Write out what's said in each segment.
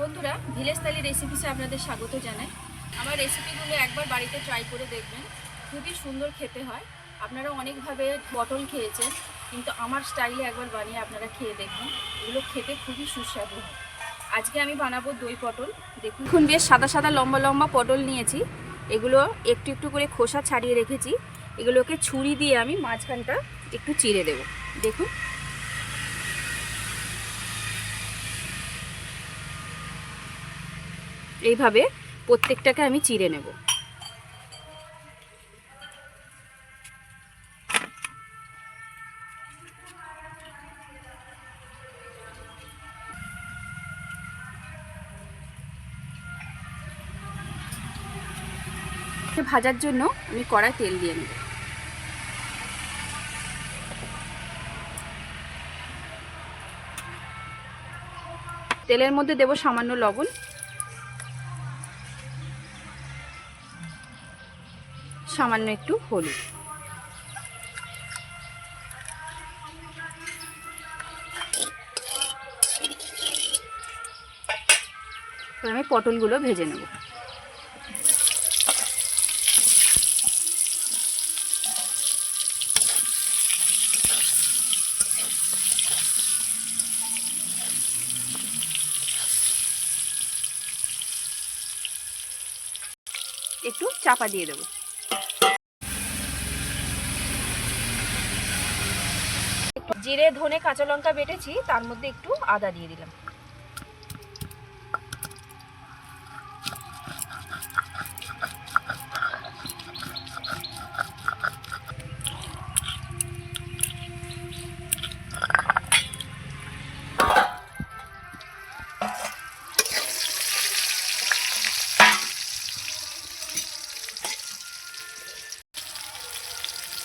বন্ধুরা, ভিলেজ থালি রেসিপিসে আপনাদের স্বাগত জানাই। আমার রেসিপিগুলো একবার বাড়িতে ট্রাই করে দেখবেন। খুবই সুন্দর খেতে হয়। আপনারা অনেকভাবে পটল খেয়েছেন, কিন্তু আমার স্টাইলে একবার বানিয়ে আপনারা খেয়ে দেখবেন এগুলো খেতে খুবই সুস্বাদু হয়। আজকে আমি বানাবো দই পটল। দেখুন বেশ সাদা সাদা লম্বা লম্বা পটল নিয়েছি। এগুলো একটু একটু করে খোসা ছাড়িয়ে রেখেছি। এগুলোকে ছুরি দিয়ে আমি মাঝখানটা একটু চিড়ে দেবো। দেখুন এইভাবে প্রত্যেকটাকে আমি চিড়ে নেব। ভাজার জন্য আমি কড়াই তেল দিয়ে নেব। তেলের মধ্যে দেব সামান্য লবণ। সামান্য একটু হলুদ। আমি পটলগুলো ভেজে নেব। একটু চাপা দিয়ে দেবো। জিরে, ধনে, কাঁচা লঙ্কা বেটেছি, তার মধ্যে একটু আদা দিয়ে দিলাম।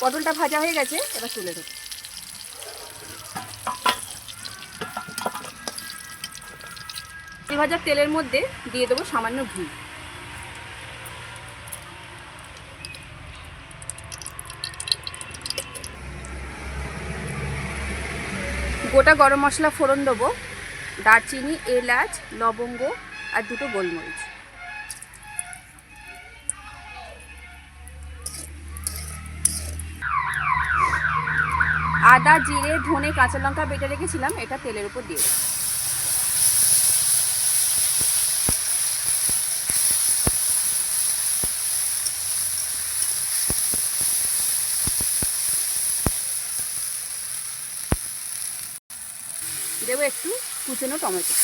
পটলটা ভাজা হয়ে গেছে, এবার তুলে দেবো এই ভাজার তেলের মধ্যে দিয়ে দেবো সামান্য ঘি। গোটা গরম মশলা ফোড়ন দেবো, দারচিনি, এলাচ, লবঙ্গ আর দুটো গোলমরিচ। আদা, জিরে, ধনে, কাঁচা লঙ্কা বেটে রেখেছিলাম, এটা তেলের উপর দিয়ে দেবো একটু কুচনো টমেটো।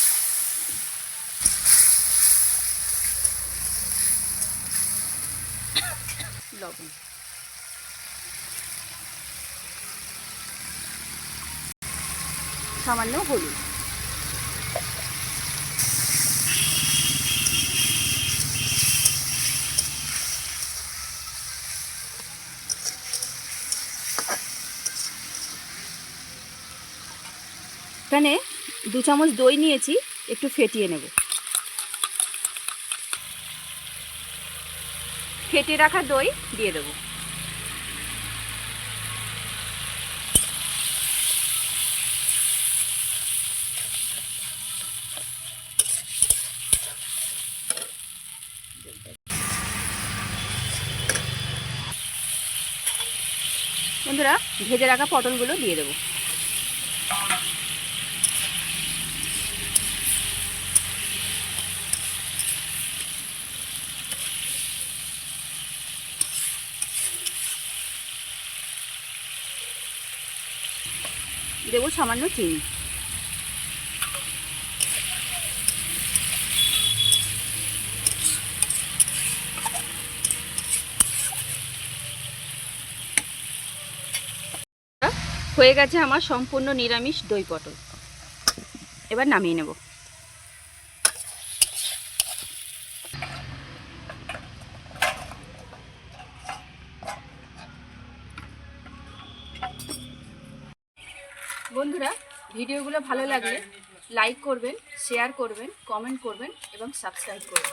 লবণ। সামান্য হলুদ। এখানে দু চামচ দই নিয়েছি, একটু ফেটিয়ে নেব। ফেটিয়ে রাখা দই দিয়ে দেবো। বন্ধুরা, ভেজে রাখা পটলগুলো দিয়ে দেবো। দেবো সামান্য চিনি। হয়ে গেছে আমার সম্পূর্ণ নিরামিষ দই পটল। এবার নামিয়ে নেব। বন্ধুরা ভিডিওগুলো ভালো লাগলে লাইক করবেন শেয়ার করবেন কমেন্ট করবেন এবং সাবস্ক্রাইব করবেন।